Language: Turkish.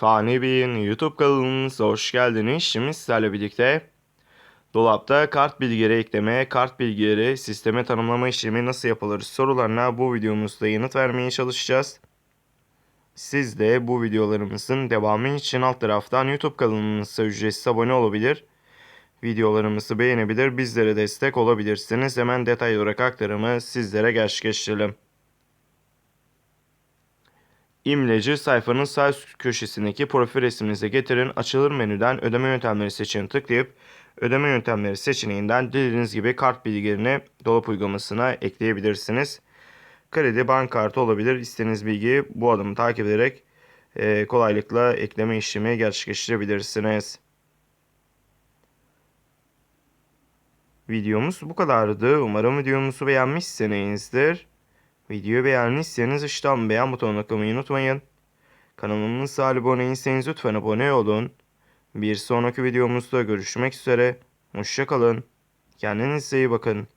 Fani Bey'in YouTube kanalımıza hoş geldiniz. Şimdi sizlerle birlikte dolapta kart bilgileri ekleme, kart bilgileri sisteme tanımlama işlemi nasıl yapılır sorularına bu videomuzda yanıt vermeye çalışacağız. Siz de bu videolarımızın devamı için alt taraftan YouTube kanalımıza ücretsiz abone olabilir. Videolarımızı beğenebilir, bizlere destek olabilirsiniz. Hemen detaylı olarak aktarımı sizlere gerçekleştirelim. İmleci sayfanın sağ üst köşesindeki profil resminize getirin. Açılır menüden ödeme yöntemleri seçeneğini tıklayıp ödeme yöntemleri seçeneğinden dilediğiniz gibi kart bilgilerini dolap uygulamasına ekleyebilirsiniz. Kredi, bank kartı olabilir. İstediğiniz bilgiyi bu adımı takip ederek e, kolaylıkla ekleme işlemi gerçekleştirebilirsiniz. Videomuz bu kadardı. Umarım videomuzu beğenmişsinizdir. Videoyu beğendiyseniz işten beğen butonuna tıklamayı unutmayın. Kanalımıza abone değilseniz lütfen abone olun. Bir sonraki videomuzda görüşmek üzere. Hoşçakalın. Kendinize iyi bakın.